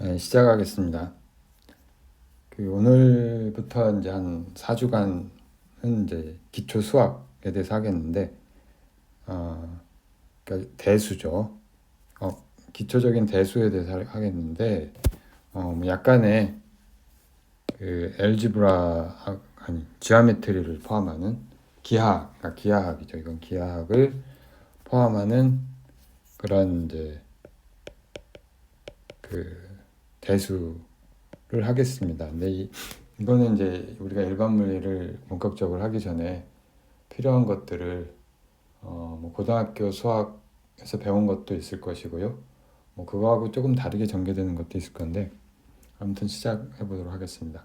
네, 시작하겠습니다. 그 오늘부터 이제 한 4주간은 이제 기초 수학에 대해서 하겠는데, 어, 그러니까 대수죠. 어, 기초적인 대수에 대해서 하- 하겠는데, 어, 뭐 약간의 그 엘지브라 학- 아니 지오메트리를 포함하는 기하학, 그러니까 기하학이죠. 이건 기하학을 포함하는 그런 이제 그 대수를 하겠습니다. 근데 이, 이거는 이제 우리가 일반 물리를 본격적으로 하기 전에 필요한 것들을 어, 뭐 고등학교 수학에서 배운 것도 있을 것이고요. 뭐 그거하고 조금 다르게 전개되는 것도 있을 건데 아무튼 시작해 보도록 하겠습니다.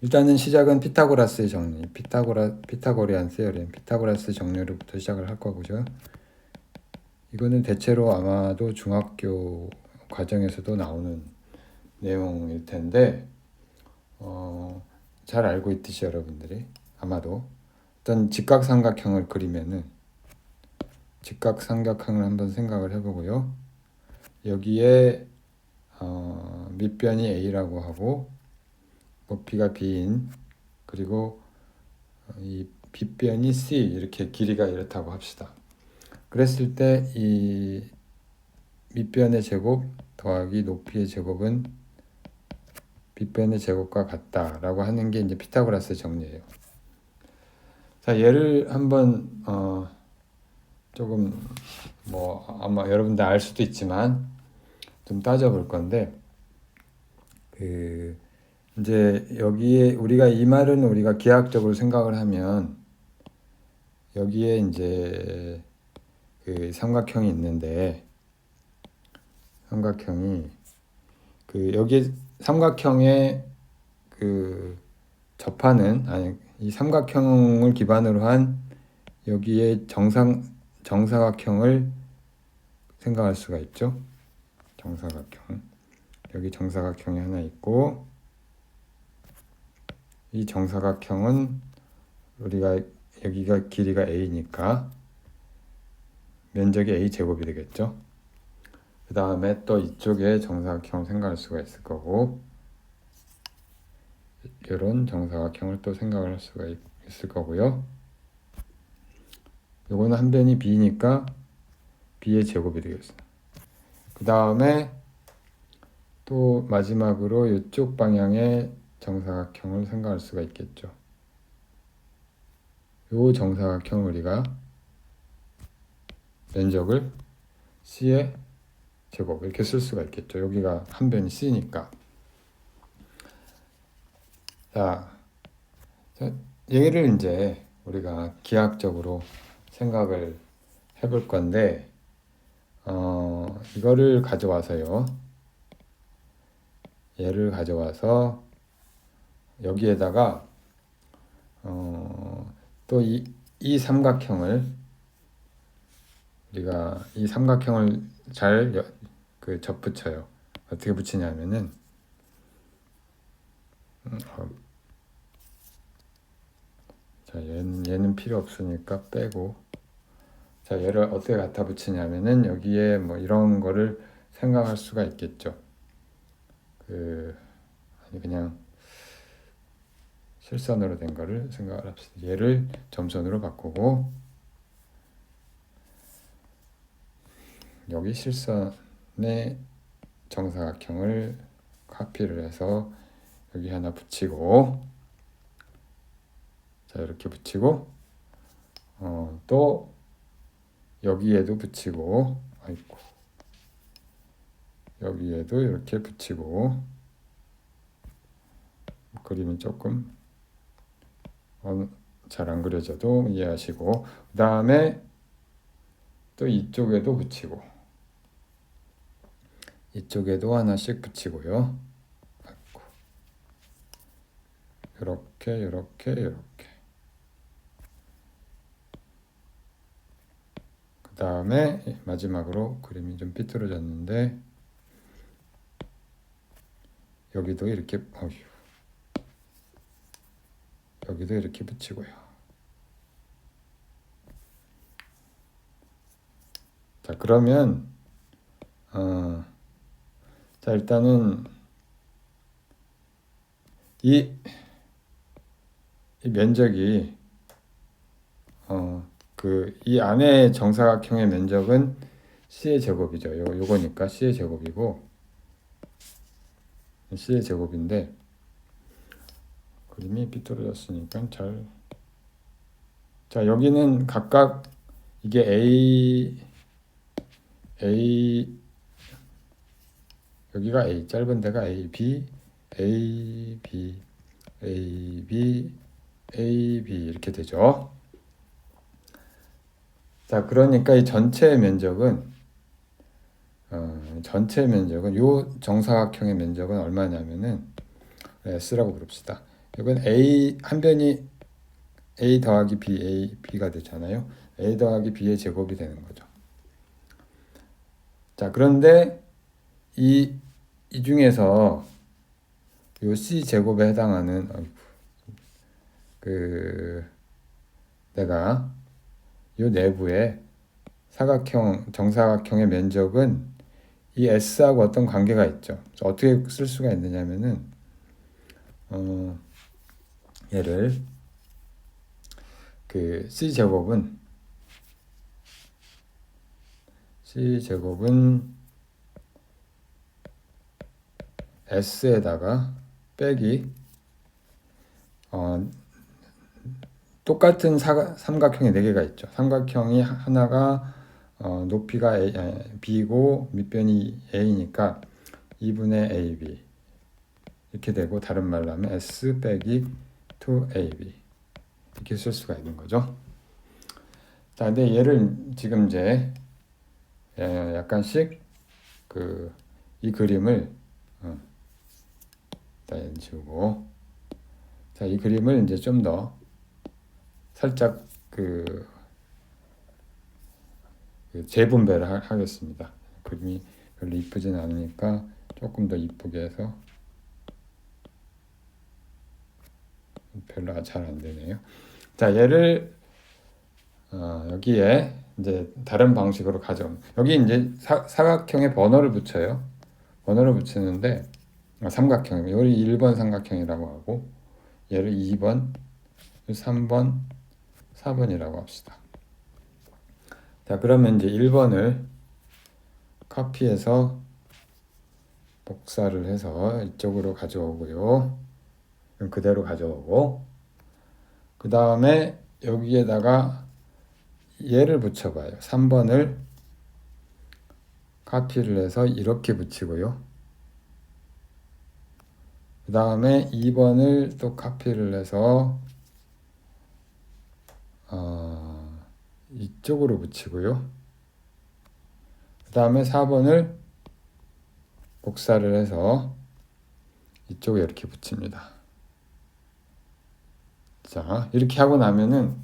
일단은 시작은 피타고라스의 정리, 피타고라 피타고리안 세어렘, 피타고라스 정리로부터 시작을 할 거고요. 이거는 대체로 아마도 중학교 과정에서도 나오는 내용일 텐데 어, 잘 알고 있듯이 여러분들이 아마도 어떤 직각삼각형을 그리면은 직각삼각형을 한번 생각을 해보고요. 여기에 어, 밑변이 A라고 하고 높이가 B인 그리고 이 빗변이 C 이렇게 길이가 이렇다고 합시다. 그랬을 때 이 밑변의 제곱 더하기 높이의 제곱은 밑변의 제곱과 같다라고 하는 게 이제 피타고라스 정리예요. 자, 얘를 한번 어 조금 뭐 아마 여러분들 알 수도 있지만 좀 따져볼 건데 그 이제 여기에 우리가 이 말은 우리가 기하학적으로 생각을 하면 여기에 이제 그 삼각형이 있는데 삼각형이 그 여기 삼각형에 그 접하는 아니 이 삼각형을 기반으로 한 여기에 정상 정사각형을 생각할 수가 있죠. 정사각형 여기 정사각형이 하나 있고 이 정사각형은 우리가 여기가 길이가 a니까 면적이 a 제곱이 되겠죠. 그 다음에 또 이쪽에 정사각형 생각할 수가 있을 거고 이런 정사각형을 또 생각을 할 수가 있, 있을 거고요. 요거는 한 변이 b니까 b의 제곱이 되겠어요. 그 다음에 또 마지막으로 이쪽 방향의 정사각형을 생각할 수가 있겠죠. 요 정사각형 우리가 면적을 c의 제곱 이렇게 쓸 수가 있겠죠. 여기가 한 변이 c니까. 자, 자, 얘를 이제 우리가 기하학적으로 생각을 해볼 건데, 어, 이거를 가져와서요. 얘를 가져와서 여기에다가 어, 또이 이 삼각형을 우리가 이 삼각형을 잘 그 접붙여요. 어떻게 붙이냐면은 음, 어, 자 얘는 얘는 필요 없으니까 빼고 자 얘를 어떻게 갖다 붙이냐면은 여기에 뭐 이런 거를 생각할 수가 있겠죠. 그 아니 그냥 실선으로 된 거를 생각을 합시다. 얘를 점선으로 바꾸고 여기 실선의 정사각형을 카피를 해서 여기 하나 붙이고 자 이렇게 붙이고 어, 또 여기에도 붙이고 아이고 여기에도 이렇게 붙이고 그림이 조금 어, 잘안 그려져도 이해하시고 그 다음에 또 이쪽에도 붙이고 이쪽에도 하나씩 붙이고요. 이렇게 이렇게 이렇게 그 다음에 마지막으로 그림이 좀 삐뚤어졌는데 여기도 이렇게 어휴 여기도 이렇게 붙이고요. 자 그러면 어, 자, 일단은 이, 이 면적이 어, 그 이 안에 정사각형의 면적은 c의 제곱이죠. 요 요거니까 c의 제곱이고 c의 제곱인데 그림이 삐뚤어졌으니까 잘. 자, 여기는 각각 이게 A A 여기가 A 짧은 데가 A B A B A B A B 이렇게 되죠. 자, 그러니까 이 전체 면적은 어, 전체 면적은 요 정사각형의 면적은 얼마냐면은 S라고 부릅시다. 이건 A 한 변이 A 더하기 B A B가 되잖아요. A 더하기 B의 제곱이 되는 거죠. 자, 그런데 이, 이 중에서 요 C 제곱에 해당하는 그 내가 요 내부에 사각형 정사각형의 면적은 이 S하고 어떤 관계가 있죠. 어떻게 쓸 수가 있느냐면은 어, 얘를 그 C 제곱은 C 제곱은 S에다가 빼기 어, 똑같은 사각, 삼각형이 네 개가 있죠. 삼각형이 하나가 어, 높이가 A, B고 밑변이 A니까 2분의 AB 이렇게 되고 다른 말로 하면 S 빼기 2AB 이렇게 쓸 수가 있는 거죠. 자, 근데 얘를 지금 이제 예, 약간씩 그 이 그림을 어, 일단 지우고 자, 이 그림을 이제 좀 더 살짝 그, 그 재분배를 하, 하겠습니다. 그림이 별로 이쁘진 않으니까 조금 더 이쁘게 해서 별로 잘 안 되네요. 자, 얘를 어, 여기에 이제 다른 방식으로 가져. 여기 이제 사, 사각형에 번호를 붙여요. 번호를 붙이는데 아, 삼각형. 여기 1번 삼각형이라고 하고 얘를 2번, 3번, 4번이라고 합시다. 자, 그러면 이제 1번을 카피해서 복사를 해서 이쪽으로 가져오고요. 그대로 가져오고 그 다음에 여기에다가 얘를 붙여봐요. 3번을 카피를 해서 이렇게 붙이고요. 그 다음에 2번을 또 카피를 해서 어, 이쪽으로 붙이고요. 그 다음에 4번을 복사를 해서 이쪽에 이렇게 붙입니다. 자, 이렇게 하고 나면은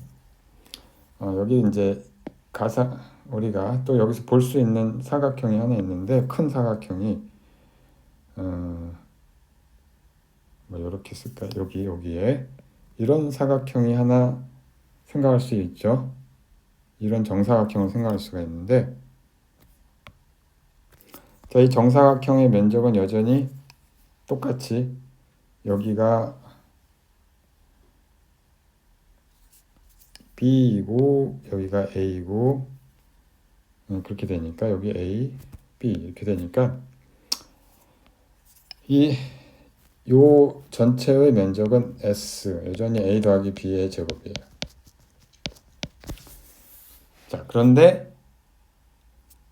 어, 여기 이제 가사 우리가 또 여기서 볼 수 있는 사각형이 하나 있는데 큰 사각형이 어, 뭐 이렇게 쓸까? 여기 여기에. 이런 사각형이 하나 생각할 수 있죠. 이런 정사각형을 생각할 수가 있는데. 자, 이 정사각형의 면적은 여전히 똑같이 여기가 B이고 여기가 A고 음, 그렇게 되니까 여기 A, B 이렇게 되니까 이 요 전체의 면적은 S 여전히 A 더하기 B의 제곱이에요. 자 그런데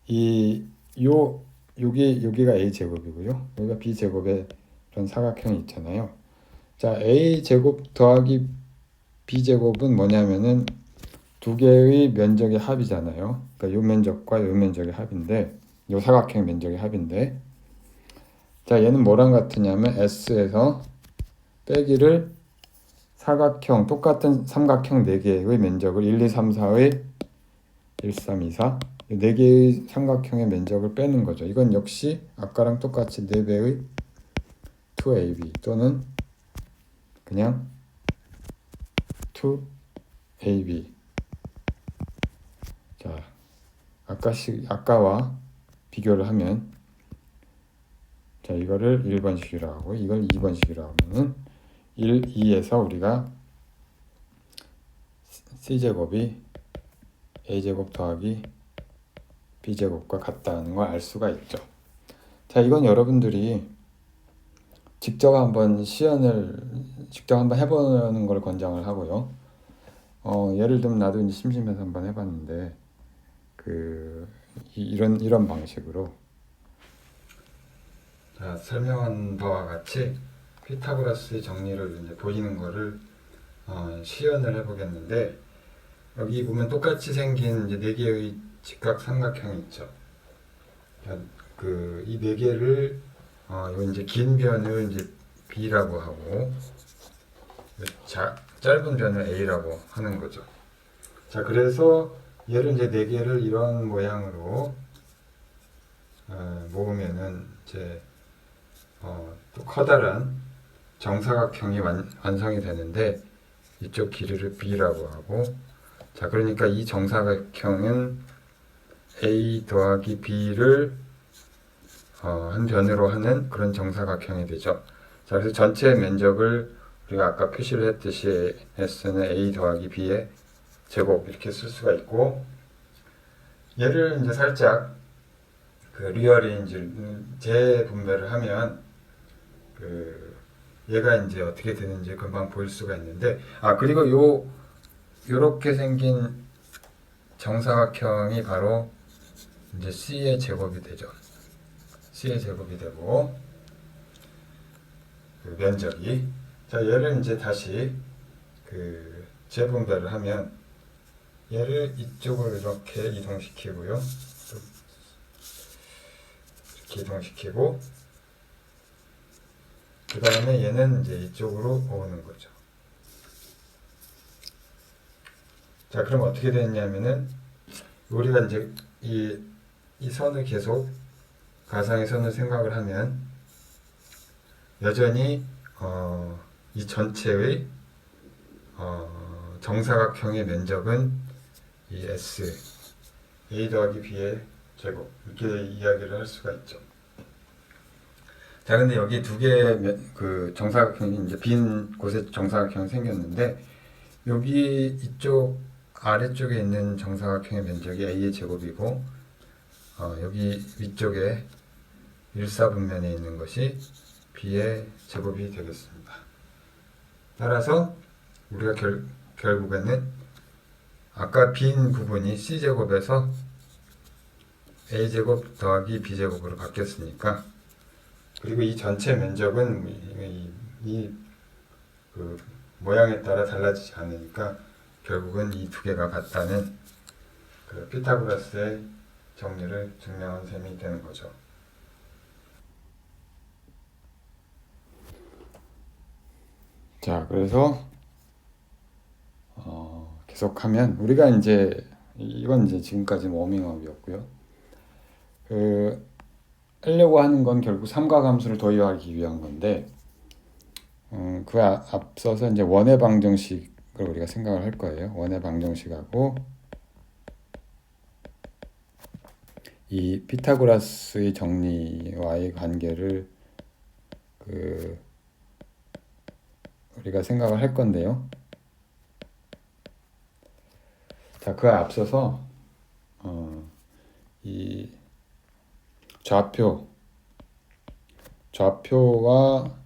이 요 여기 여기가 A 제곱이고요. 여기가 B 제곱의 그런 사각형이 있잖아요. 자 A 제곱 더하기 B 제곱은 뭐냐면은 두 개의 면적의 합이잖아요. 그러니까 요 면적과 요 면적의 합인데 요 사각형 면적의 합인데 자 얘는 뭐랑 같으냐면 S에서 빼기를 사각형 똑같은 삼각형 4개의 면적을 1, 2, 3, 4의 1, 3, 2, 4 4개의 삼각형의 면적을 빼는 거죠. 이건 역시 아까랑 똑같이 4배의 2AB 또는 그냥 2AB 아까시 아까와 비교를 하면 자, 이거를 1번식이라고 하고 이걸 2번식이라고 하면은 1, 2에서 우리가 c제곱이 a제곱 더하기 b제곱과 같다는 걸 알 수가 있죠. 자, 이건 여러분들이 직접 한번 시연을 직접 한번 해보는 걸 권장을 하고요. 어, 예를 들면 나도 이제 심심해서 한번 해봤는데 그 이- 이런 이런 방식으로 자, 설명한 바와 같이 피타고라스의 정리를 이제 보이는 거를 어, 시연을 해보겠는데 여기 보면 똑같이 생긴 이제 네 개의 직각 삼각형이 있죠. 그 이 네 개를 어, 요 이제 긴 변을 이제 B라고 하고 자, 짧은 변을 A라고 하는 거죠. 자, 그래서 얘를 이제 네 개를 이런 모양으로 어, 모으면은 이제 어, 또 커다란 정사각형이 완, 완성이 되는데 이쪽 길이를 B라고 하고 자 그러니까 이 정사각형은 A 더하기 B를 어, 한 변으로 하는 그런 정사각형이 되죠. 자 그래서 전체 면적을 우리가 아까 표시를 했듯이 S는 A 더하기 B의 제곱 이렇게 쓸 수가 있고 얘를 이제 살짝 그 리어레인지 재분배를 하면 그 얘가 이제 어떻게 되는지 금방 보일 수가 있는데 아 그리고 요 요렇게 생긴 정사각형이 바로 이제 C의 제곱이 되죠. C의 제곱이 되고 그 면적이 자 얘를 이제 다시 그 재분배를 하면 얘를 이쪽으로 이렇게 이동시키고요. 이렇게 이동시키고 그 다음에 얘는 이제 이쪽으로 오는 거죠. 자, 그럼 어떻게 됐냐면은 우리가 이제 이, 이 선을 계속 가상의 선을 생각을 하면 여전히 어, 이 전체의 어, 정사각형의 면적은 이 S A 더하기 B의 제곱 이렇게 이야기를 할 수가 있죠. 자, 근데 여기 두 개의 면- 그 정사각형이 이제 빈 곳에 정사각형이 생겼는데 여기 이쪽 아래쪽에 있는 정사각형의 면적이 a의 제곱이고 어, 여기 위쪽에 일사분면에 있는 것이 b의 제곱이 되겠습니다. 따라서 우리가 결, 결국에는 아까 빈 부분이 c 제곱에서 a 제곱 더하기 b 제곱으로 바뀌었으니까 그리고 이 전체 면적은 이, 이, 그 모양에 따라 달라지지 않으니까 결국은 이 두 개가 같다는 그 피타고라스의 정리를 증명한 셈이 되는 거죠. 자, 그래서 어, 계속하면 우리가 이제 이건 이제 지금까지 워밍업이었고요. 그 하려고 하는 건 결국 삼각함수를 도입하기 위한 건데 음, 그 아- 앞서서 이제 원의 방정식을 우리가 생각을 할 거예요. 원의 방정식하고 이 피타고라스의 정리와의 관계를 그 우리가 생각을 할 건데요. 자, 그 앞서서 어, 이 좌표 좌표와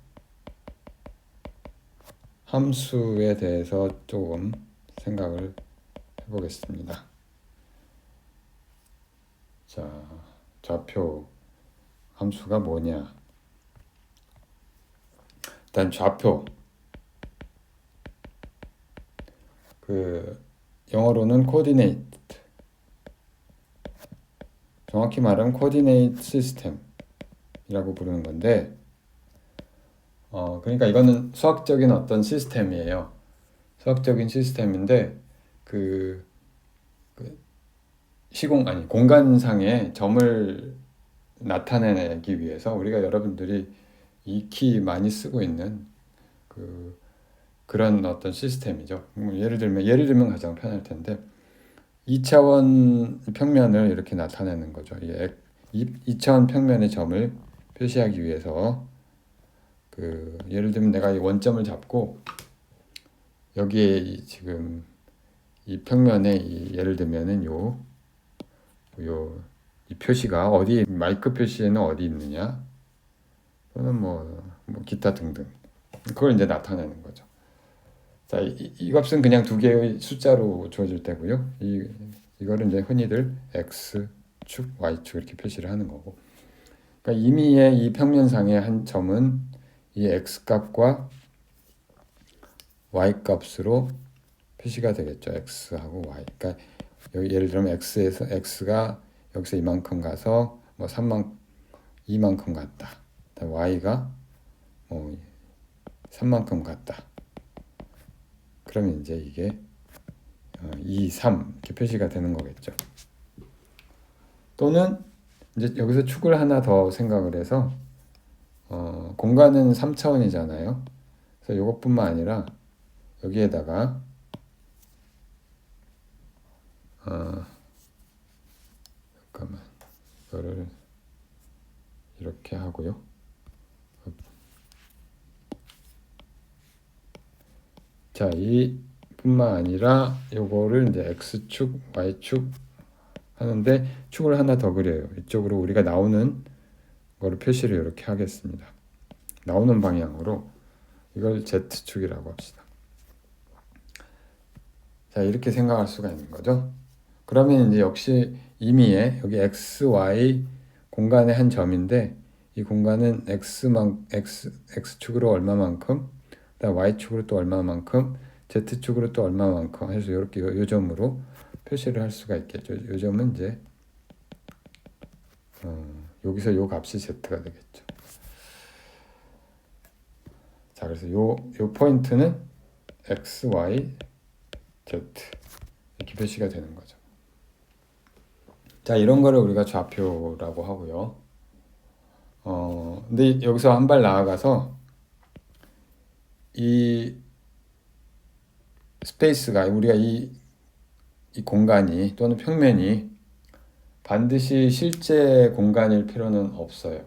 함수에 대해서 조금 생각을 해보겠습니다. 자, 좌표 함수가 뭐냐? 일단 좌표 그 영어로는 coordinate 정확히 말하면 coordinate system이라고 부르는 건데 어, 그러니까 이거는 수학적인 어떤 시스템이에요. 수학적인 시스템인데 그, 그 시공 아니 공간상의 점을 나타내기 위해서 우리가 여러분들이 익히 많이 쓰고 있는 그 그런 어떤 시스템이죠. 뭐 예를 들면 예를 들면 가장 편할 텐데 2차원 평면을 이렇게 나타내는 거죠. 이 2차원 평면의 점을 표시하기 위해서 그 예를 들면 내가 이 원점을 잡고 여기에 이 지금 이 평면에 이 예를 들면은 요 요 이 표시가 어디 마이크 표시에는 어디 있느냐 또는 뭐, 뭐 기타 등등 그걸 이제 나타내는 거죠. 자, 이, 이 값은 그냥 두 개의 숫자로 주어질 때고요. 이 이거를 이제 흔히들 x 축, y 축 이렇게 표시를 하는 거고. 그러니까 임의의 이 평면상의 한 점은 이 x 값과 y 값으로 표시가 되겠죠. x하고 y. 그러니까 여기 예를 들면 x에서 x가 여기서 이만큼 가서 뭐 3만 2만큼 갔다. y가 뭐 3만큼 갔다. 그러면 이제 이게 2, 3 이렇게 표시가 되는 거겠죠. 또는 이제 여기서 축을 하나 더 생각을 해서 어, 공간은 3차원이잖아요. 그래서 이것뿐만 아니라 여기에다가 어, 잠깐만 이거를 이렇게 하고요. 자, 이 뿐만 아니라 요거를 이제 x축, y축 하는데 축을 하나 더 그려요. 이쪽으로 우리가 나오는 거를 표시를 이렇게 하겠습니다. 나오는 방향으로 이걸 z축이라고 합시다. 자, 이렇게 생각할 수가 있는 거죠. 그러면 이제 역시 임의의 여기 x, y 공간의 한 점인데 이 공간은 x만 x x축으로 얼마만큼, y축으로 또 얼마만큼, z축으로 또 얼마만큼 해서 이렇게 요, 요 점으로 표시를 할 수가 있겠죠. 요 점은 이제 어, 여기서 요 값이 z가 되겠죠. 자, 그래서 요, 요 포인트는 x, y, z 이렇게 표시가 되는 거죠. 자, 이런 거를 우리가 좌표라고 하고요. 어, 근데 여기서 한 발 나아가서 이 스페이스가 우리가 이, 이 공간이 또는 평면이 반드시 실제 공간일 필요는 없어요.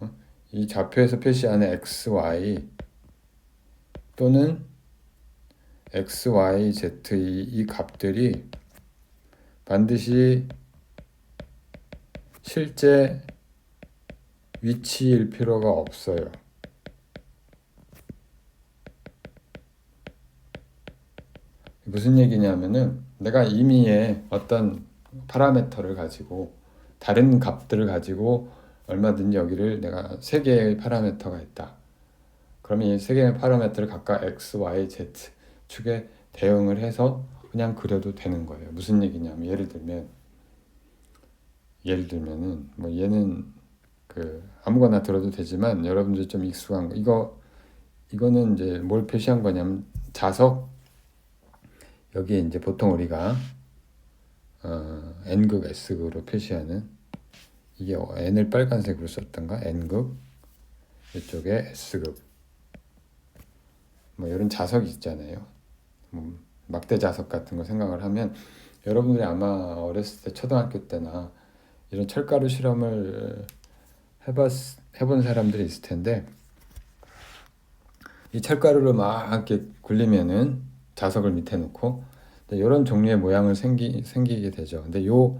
어? 이 좌표에서 표시하는 x, y 또는 x, y, z 이, 이 값들이 반드시 실제 위치일 필요가 없어요. 무슨 얘기냐면은 내가 임의의 어떤 파라메터를 가지고 다른 값들을 가지고 얼마든지 여기를 내가 세 개의 파라메터가 있다. 그러면 이 세 개의 파라메터를 각각 x, y, z 축에 대응을 해서 그냥 그려도 되는 거예요. 무슨 얘기냐면 예를 들면 예를 들면은 뭐 얘는 그 아무거나 들어도 되지만 여러분들 좀 익숙한 거 이거 이거는 이제 뭘 표시한 거냐면 자석 여기에 이제 보통 우리가 어, n극 s극으로 표시하는 이게 n을 빨간색으로 썼던가 n극 이쪽에 s극 뭐 이런 자석이 있잖아요. 뭐 막대 자석 같은 거 생각을 하면 여러분들이 아마 어렸을 때 초등학교 때나 이런 철가루 실험을 해봤 해본 사람들이 있을 텐데 이 철가루를 막 이렇게 굴리면은 자석을 밑에 놓고 이런 종류의 모양을 생기 생기게 되죠. 근데 요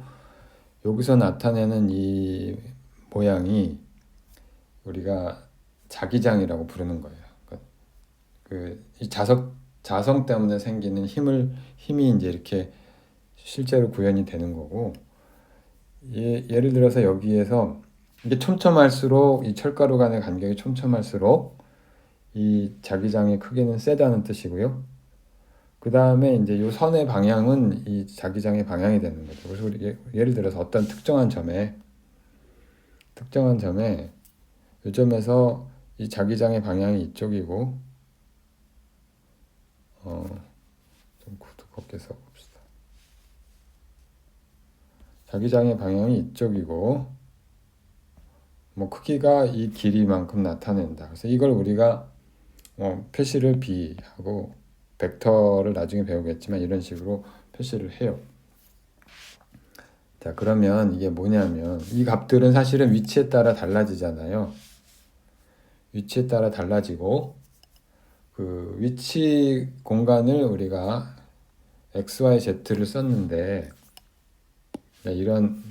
여기서 나타내는 이 모양이 우리가 자기장이라고 부르는 거예요. 그 이 자석 자성 때문에 생기는 힘을 힘이 이제 이렇게 실제로 구현이 되는 거고 예, 예를 들어서 여기에서 이게 촘촘할수록 이 철가루 간의 간격이 촘촘할수록 이 자기장의 크기는 세다는 뜻이고요. 그 다음에 이제 요 선의 방향은 이 자기장의 방향이 되는 거죠. 그래서 예, 예를 들어서 어떤 특정한 점에 특정한 점에 요 점에서 이 자기장의 방향이 이쪽이고 어, 좀 두껍게 써봅시다. 자기장의 방향이 이쪽이고 뭐 크기가 이 길이만큼 나타낸다. 그래서 이걸 우리가 어, 표시를 비하고 벡터를 나중에 배우겠지만 이런 식으로 표시를 해요. 자, 그러면 이게 뭐냐면 이 값들은 사실은 위치에 따라 달라지잖아요. 위치에 따라 달라지고 그 위치 공간을 우리가 x, y, z를 썼는데 네, 이런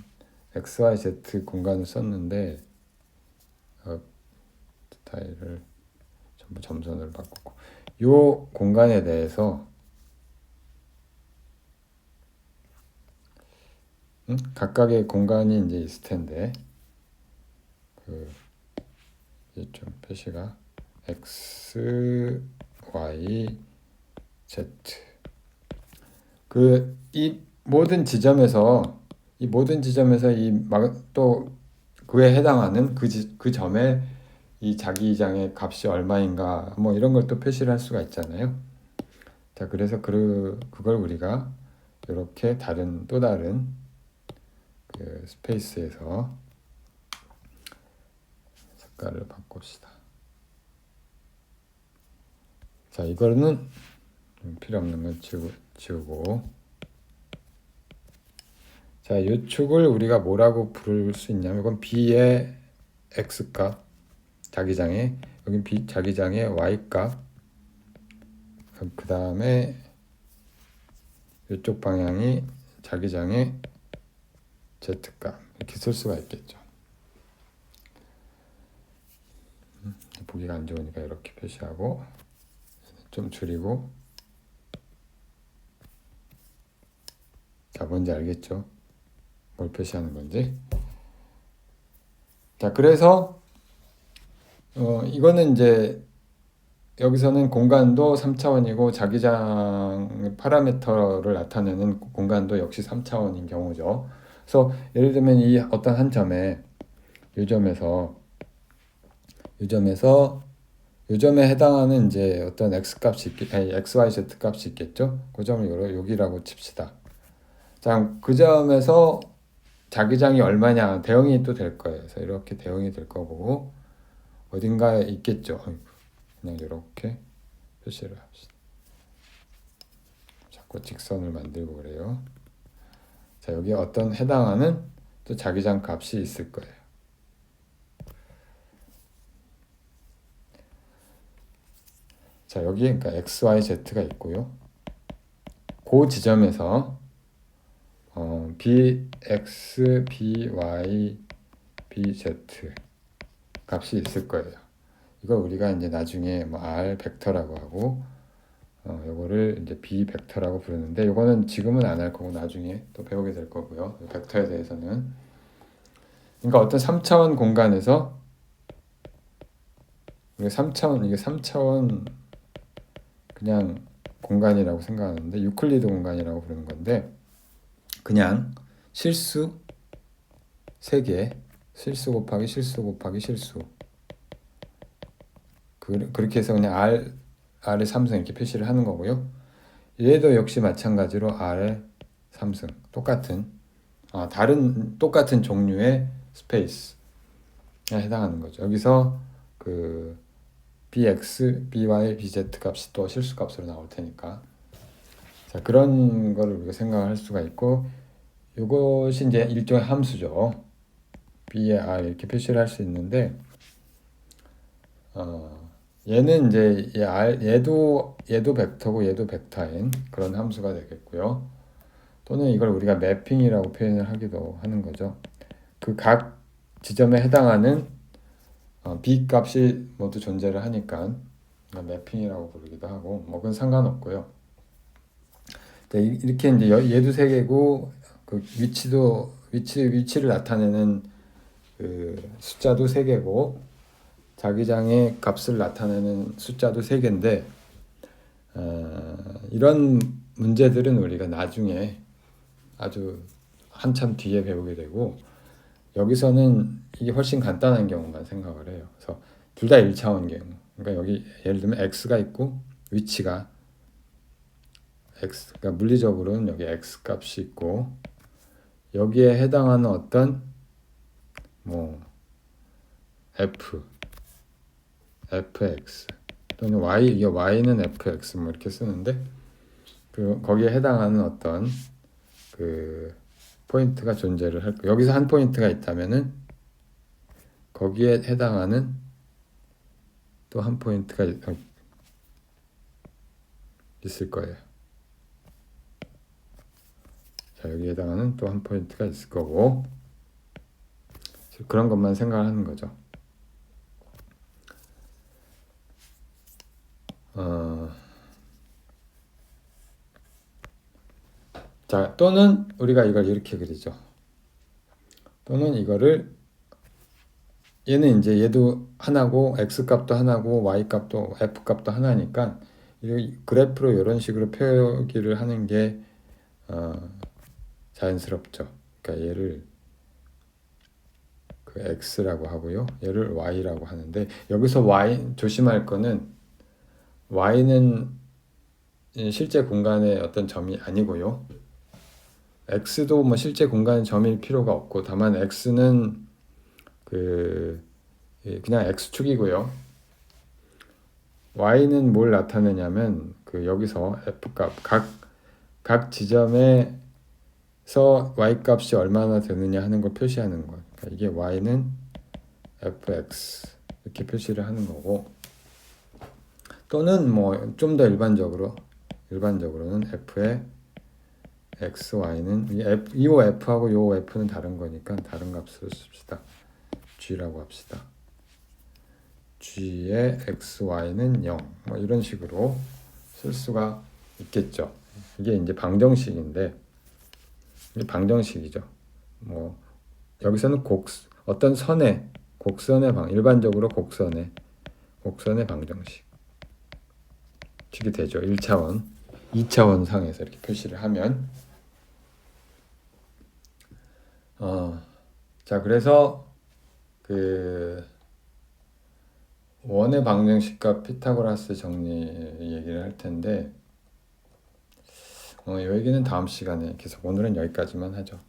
x, y, z 공간을 썼는데 어, 스타일을 전부 점선으로 바꾸고 요 공간에 대해서 응? 각각의 공간이 이제 있을 텐데 그 이제 좀 표시가 x, y, z 그 이 모든 지점에서 이 모든 지점에서 이 또 그에 해당하는 그, 지, 그 점에 이 자기장의 값이 얼마인가 뭐 이런 걸 또 표시를 할 수가 있잖아요. 자 그래서 그 그걸 우리가 이렇게 다른 또 다른 그 스페이스에서 색깔을 바꿉시다. 자 이거는 좀 필요 없는 건 지우, 지우고 자, 이 축을 우리가 뭐라고 부를 수 있냐면 이건 b의 x값 자기장의 여기 b 자기장의 y값 그 다음에 이쪽 방향이 자기장의 z값 이렇게 쓸 수가 있겠죠. 음, 보기가 안 좋으니까 이렇게 표시하고 좀 줄이고 자 뭔지 알겠죠? 뭘 표시하는 건지. 자, 그래서 어, 이거는 이제 여기서는 공간도 3차원이고 자기장 파라미터를 나타내는 공간도 역시 3차원인 경우죠. 그래서 예를 들면 이 어떤 한 점에 이 점에서 이 점에서 이 점에 해당하는 이제 어떤 x 값이 있 아니 x, y, z 값이 있겠죠. 그 점을 여기라고 칩시다. 자, 그 점에서 자기장이 얼마냐 대응이 또 될 거예요. 그래서 이렇게 대응이 될 거고 어딘가에 있겠죠. 그냥 이렇게 표시를 합시다. 자꾸 직선을 만들고 그래요. 자 여기 어떤 해당하는 또 자기장 값이 있을 거예요. 자 여기 그러니까 x, y, z가 있고요. 그 지점에서 어, bx, by, bz 값이 있을 거예요. 이걸 우리가 이제 나중에 뭐 r 벡터라고 하고 어, 요거를 이제 b 벡터라고 부르는데 요거는 지금은 안 할 거고 나중에 또 배우게 될 거고요. 벡터에 대해서는 그러니까 어떤 3차원 공간에서 우리가 3차원 이게 3차원 그냥 공간이라고 생각하는데 유클리드 공간이라고 부르는 건데 그냥 실수 3개 실수 곱하기 실수 곱하기 실수 그, 그렇게 해서 그냥 R, R의 3승 이렇게 표시를 하는 거고요. 얘도 역시 마찬가지로 R의 3승 똑같은 아, 다른 똑같은 종류의 스페이스에 해당하는 거죠. 여기서 그 bx, by, bz 값이 또 실수 값으로 나올 테니까 자, 그런 거를 우리가 생각할 수가 있고 이것이 이제 일종의 함수죠. B의 r 이렇게 표시를 할 수 있는데 어, 얘는 이제 얘도 얘도 벡터고 얘도 벡터인 그런 함수가 되겠고요. 또는 이걸 우리가 매핑이라고 표현을 하기도 하는 거죠. 그 각 지점에 해당하는 어, b 값이 모두 존재를 하니까 매핑이라고 부르기도 하고 뭐 그건 상관없고요. 네, 이렇게 이제 얘도 세 개고 그 위치도 위치 위치를 나타내는 그 숫자도 세 개고 자기장의 값을 나타내는 숫자도 세 개인데 어, 이런 문제들은 우리가 나중에 아주 한참 뒤에 배우게 되고 여기서는 이게 훨씬 간단한 경우만 생각을 해요. 그래서 둘 다 1차원 경우. 그러니까 여기 예를 들면 x가 있고 위치가 x 그러니까 물리적으로는 여기 x 값이 있고 여기에 해당하는 어떤 뭐 f fx 또는 y 이게 y는 fx 뭐 이렇게 쓰는데 그 거기에 해당하는 어떤 그 포인트가 존재를 할 거예요. 여기서 한 포인트가 있다면은 거기에 해당하는 또 한 포인트가 있- 어, 있을 거예요. 자, 여기에 해당하는 또 한 포인트가 있을 거고 그런 것만 생각하는 거죠. 어, 자, 또는 우리가 이걸 이렇게 그리죠. 또는 이거를 얘는 이제 얘도 하나고 x 값도 하나고 y 값도 f 값도 하나니까 이 그래프로 이런 식으로 표기를 하는 게 어, 자연스럽죠. 그러니까 얘를 그 x라고 하고요. 얘를 y라고 하는데 여기서 y 조심할 거는 y는 이 실제 공간의 어떤 점이 아니고요. x도 뭐 실제 공간의 점일 필요가 없고 다만 x는 그 예, 그냥 x축이고요. y는 뭘 나타내냐면 그 여기서 f 값 각 각 지점에서 y 값이 얼마나 되느냐 하는 걸 표시하는 거. 그러니까 이게 y는 fx 이렇게 표시를 하는 거고 또는 뭐 좀 더 일반적으로 일반적으로는 f의 x, y는 이 f, f하고 요 f는 다른 거니까 다른 값을 씁시다. g라고 합시다. g의 x, y는 0. 뭐 이런 식으로 쓸 수가 있겠죠. 이게 이제 방정식인데 방정식이죠. 뭐 여기서는 곡 어떤 선의 곡선의 방 일반적으로 곡선의 곡선의 방정식 식이 되죠. 1차원, 2차원 상에서 이렇게 표시를 하면 어, 자 그래서 그 원의 방정식과 피타고라스 정리 얘기를 할 텐데 어, 이 얘기는 다음 시간에 계속 오늘은 여기까지만 하죠.